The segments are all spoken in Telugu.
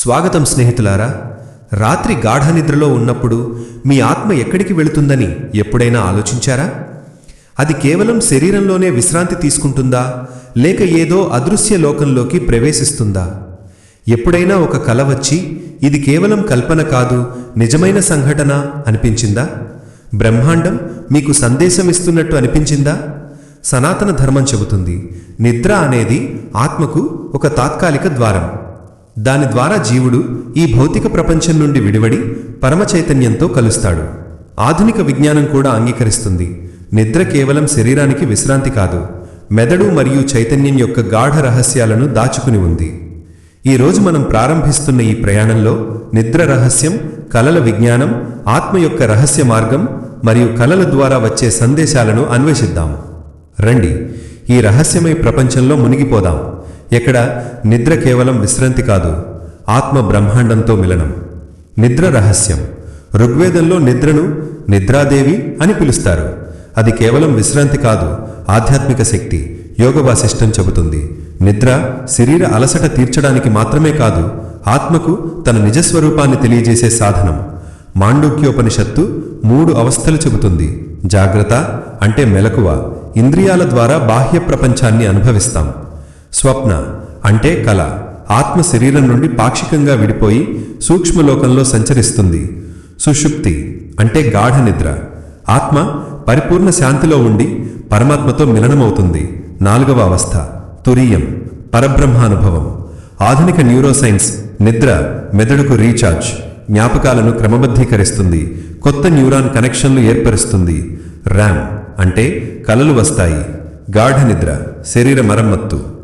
స్వాగతం స్నేహితులారా రాత్రి గాఢ నిద్రలో ఉన్నప్పుడు మీ ఆత్మ ఎక్కడికి వెళుతుందని ఎప్పుడైనా ఆలోచించారా? అది కేవలం శరీరంలోనే విశ్రాంతి తీసుకుంటుందా? లేక ఏదో అదృశ్య లోకంలోకి ప్రవేశిస్తుందా? ఎప్పుడైనా ఒక కల వచ్చి ఇది కేవలం కల్పన కాదు నిజమైన సంఘటన అనిపించిందా? బ్రహ్మాండం మీకు సందేశం ఇస్తున్నట్టు అనిపించిందా? సనాతన ధర్మం చెబుతుంది నిద్ర అనేది ఆత్మకు ఒక తాత్కాలిక ద్వారం. దాని ద్వారా జీవుడు ఈ భౌతిక ప్రపంచం నుండి విడివడి పరమ చైతన్యంతో కలుస్తాడు. ఆధునిక విజ్ఞానం కూడా అంగీకరిస్తుంది. నిద్ర కేవలం శరీరానికి విశ్రాంతి కాదు మెదడు మరియు చైతన్యం యొక్క గాఢ రహస్యాలను దాచుకుని ఉంది. ఈ రోజు మనం ప్రారంభిస్తున్న ఈ ప్రయాణంలో నిద్ర రహస్యం కలల విజ్ఞానం ఆత్మ యొక్క రహస్య మార్గం మరియు కలల ద్వారా వచ్చే సందేశాలను అన్వేషిద్దాం రండి ఈ రహస్యమై ప్రపంచంలో మునిగిపోదాం. ఎక్కడ నిద్ర కేవలం విశ్రాంతి కాదు ఆత్మ బ్రహ్మాండంతో మిలనం. నిద్ర రహస్యం. ఋగ్వేదంలో నిద్రను నిద్రాదేవి అని పిలుస్తారు. అది కేవలం విశ్రాంతి కాదు ఆధ్యాత్మిక శక్తి యోగ వాసిష్టం చెబుతుంది. నిద్ర శరీర అలసట తీర్చడానికి మాత్రమే కాదు ఆత్మకు తన నిజస్వరూపాన్ని తెలియజేసే సాధనం. మాండూక్యోపనిషత్తు మూడు అవస్థలు చెబుతుంది. జాగ్రత్త అంటే మెలకువ. ఇంద్రియాల ద్వారా బాహ్య ప్రపంచాన్ని అనుభవిస్తాం. స్వప్న అంటే కళ ఆత్మ శరీరం నుండి పాక్షికంగా విడిపోయి సూక్ష్మలోకంలో సంచరిస్తుంది. సుషుప్తి అంటే గాఢ నిద్ర. ఆత్మ పరిపూర్ణ శాంతిలో ఉండి పరమాత్మతో మిలనమవుతుంది. నాలుగవ అవస్థ తురీయం పరబ్రహ్మానుభవం. ఆధునిక న్యూరోసైన్స్ నిద్ర మెదడుకు రీఛార్జ్ జ్ఞాపకాలను క్రమబద్ధీకరిస్తుంది. కొత్త న్యూరాన్ కనెక్షన్లు ఏర్పరుస్తుంది. ర్యామ్ అంటే కలలు వస్తాయి. గాఢ నిద్ర శరీర మరమ్మత్తు.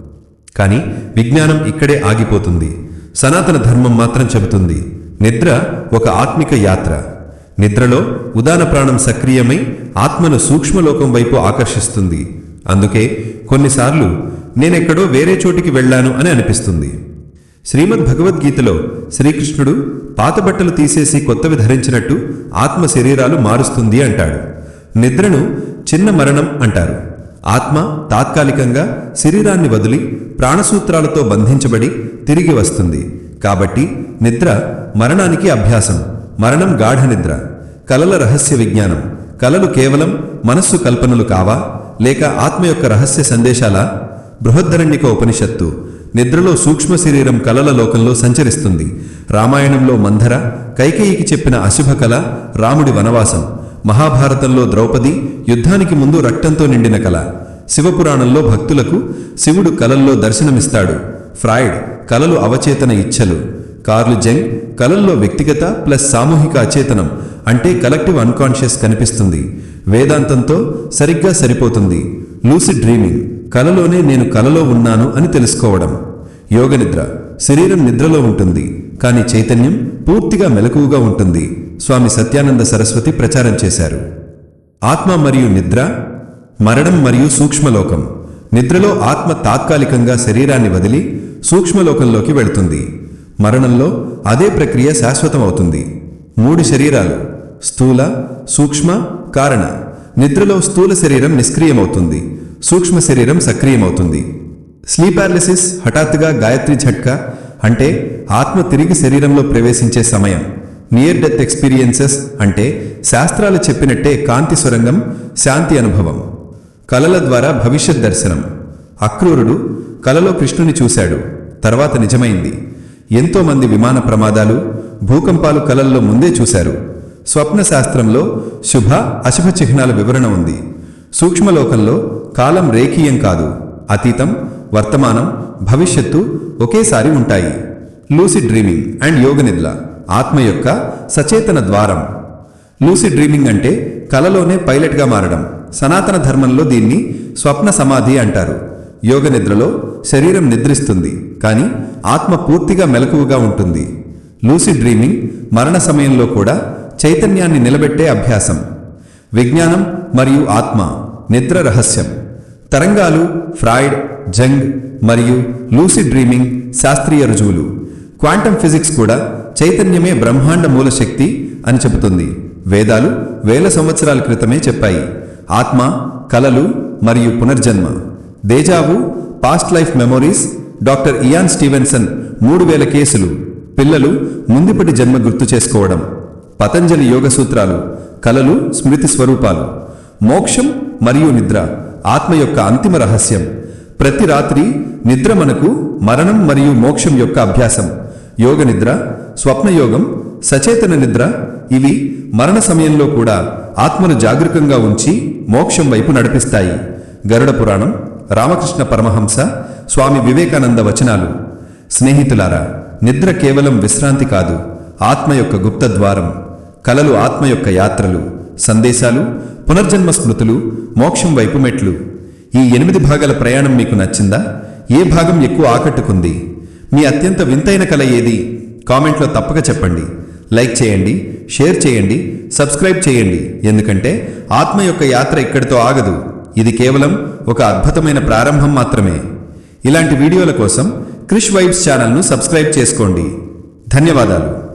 కానీ విజ్ఞానం ఇక్కడే ఆగిపోతుంది. సనాతన ధర్మం మాత్రం చెబుతుంది. నిద్ర ఒక ఆత్మిక యాత్ర. నిద్రలో ఉదాన ప్రాణం సక్రియమై ఆత్మను సూక్ష్మలోకం వైపు ఆకర్షిస్తుంది. అందుకే కొన్నిసార్లు నేనెక్కడో వేరే చోటికి వెళ్ళాను అని అనిపిస్తుంది. శ్రీమద్ భగవద్గీతలో శ్రీకృష్ణుడు పాత బట్టలు తీసేసి కొత్తవి ధరించినట్టు ఆత్మ శరీరాలు మారుస్తుంది అంటాడు. నిద్రను చిన్న మరణం అంటారు. ఆత్మ తాత్కాలికంగా శరీరాన్ని వదిలి ప్రాణసూత్రాలతో బంధించబడి తిరిగి వస్తుంది. కాబట్టి నిద్ర మరణానికి అభ్యాసం మరణం గాఢ నిద్ర కలల రహస్య విజ్ఞానం కలలు కేవలం మనస్సు కల్పనలు కావా లేక ఆత్మ యొక్క రహస్య సందేశాలా? బృహద్ధరణ్యక ఉపనిషత్తు నిద్రలో సూక్ష్మ శరీరం కలల లోకంలో సంచరిస్తుంది. రామాయణంలో మంధర కైకేయికి చెప్పిన అశుభ కళ రాముడి వనవాసం. మహాభారతంలో ద్రౌపది యుద్ధానికి ముందు రక్తంతో నిండిన కళ శివపురాణంలో భక్తులకు శివుడు కలల్లో దర్శనమిస్తాడు. ఫ్రాయిడ్ కలలు అవచేతన ఇచ్ఛలు కార్లు జంగ్ కలల్లో వ్యక్తిగత ప్లస్ సామూహిక అచేతనం అంటే కలెక్టివ్ అన్కాన్షియస్ కనిపిస్తుంది. వేదాంతంతో సరిగ్గా సరిపోతుంది. లూసిడ్ డ్రీమింగ్ కలలోనే నేను కలలో ఉన్నాను అని తెలుసుకోవడం. యోగనిద్ర శరీరం నిద్రలో ఉంటుంది. కానీ చైతన్యం పూర్తిగా మెలకువగా ఉంటుంది. స్వామి సత్యానంద సరస్వతి ప్రచారం చేశారు. ఆత్మ మరియు నిద్ర మరణం మరియు సూక్ష్మలోకం నిద్రలో ఆత్మ తాత్కాలికంగా శరీరాన్ని వదిలి సూక్ష్మలోకంలోకి వెళుతుంది. మరణంలో అదే ప్రక్రియ శాశ్వతమవుతుంది. మూడు శరీరాలు స్థూల సూక్ష్మ కారణ నిద్రలో స్థూల శరీరం నిష్క్రియమవుతుంది. సూక్ష్మ శరీరం సక్రియమవుతుంది. స్లీపారలిసిస్ హఠాత్తుగా గాయత్రి ఝట్కా అంటే ఆత్మ తిరిగి శరీరంలో ప్రవేశించే సమయం. నియర్ డెత్ ఎక్స్పీరియన్సెస్ అంటే శాస్త్రాలు చెప్పినట్టే కాంతి సొరంగం శాంతి అనుభవం. కలల ద్వారా భవిష్యత్ దర్శనం. అక్రూరుడు కలలో కృష్ణుని చూశాడు. తర్వాత నిజమైంది. ఎంతో మంది విమాన ప్రమాదాలు భూకంపాలు కలల్లో ముందే చూశారు. స్వప్న శాస్త్రంలో శుభ అశుభ చిహ్నాల వివరణ ఉంది. సూక్ష్మలోకంలో కాలం రేఖీయం కాదు. అతీతం వర్తమానం భవిష్యత్తు ఒకేసారి ఉంటాయి. లూసిడ్ డ్రీమింగ్ అండ్ యోగ నిద్ర. ఆత్మ యొక్క సచేతన ద్వారం. లూసి డ్రీమింగ్ అంటే కలలోనే పైలట్గా మారడం. సనాతన ధర్మంలో దీన్ని స్వప్న సమాధి అంటారు. యోగ నిద్రలో శరీరం నిద్రిస్తుంది కానీ ఆత్మ పూర్తిగా మెలకువగా ఉంటుంది. లూసి డ్రీమింగ్ మరణ సమయంలో కూడా చైతన్యాన్ని నిలబెట్టే అభ్యాసం. విజ్ఞానం మరియు ఆత్మ నిద్ర రహస్యం. తరంగాలు ఫ్రాయిడ్ జంగ్ మరియు లూసి డ్రీమింగ్ శాస్త్రీయ రుజువులు. క్వాంటమ్ ఫిజిక్స్ కూడా చైతన్యమే బ్రహ్మాండ మూల శక్తి అని చెబుతుంది. వేదాలు వేల సంవత్సరాల క్రితమే చెప్పాయి. ఆత్మ కలలు మరియు పునర్జన్మ. Deja vu past life memories doctor Ian Stevenson మూడు వేల కేసులు. పిల్లలు ముందుపటి జన్మ గుర్తు చేసుకోవడం. పతంజలి యోగ సూత్రాలు కలలు స్మృతి స్వరూపాలు. మోక్షం మరియు నిద్ర ఆత్మ యొక్క అంతిమ రహస్యం. ప్రతి రాత్రి నిద్ర మనకు మరణం మరియు మోక్షం యొక్క అభ్యాసం. యోగ నిద్ర స్వప్నయోగం సచేతన నిద్ర ఇవి మరణ సమయంలో కూడా ఆత్మను జాగరూకంగా ఉంచి మోక్షం వైపు నడిపిస్తాయి. గరుడ పురాణం రామకృష్ణ పరమహంస స్వామి వివేకానంద వచనాలు. స్నేహితులారా నిద్ర కేవలం విశ్రాంతి కాదు ఆత్మ యొక్క గుప్త ద్వారం కలలు ఆత్మ యొక్క యాత్రలు సందేశాలు పునర్జన్మ స్మృతులు మోక్షం వైపు మెట్లు. ఈ ఎనిమిది భాగాల ప్రయాణం మీకు నచ్చిందా? ఏ భాగం ఎక్కువ ఆకట్టుకుంది? మీ అత్యంత వింతైన కల ఏది? కామెంట్లో తప్పక చెప్పండి. లైక్ చేయండి షేర్ చేయండి సబ్స్క్రైబ్ చేయండి. ఎందుకంటే ఆత్మ యొక్క యాత్ర ఇక్కడితో ఆగదు. ఇది కేవలం ఒక అద్భుతమైన ప్రారంభం మాత్రమే. ఇలాంటి వీడియోల కోసం క్రిష్ వైబ్స్ ఛానల్ను సబ్స్క్రైబ్ చేసుకోండి. ధన్యవాదాలు.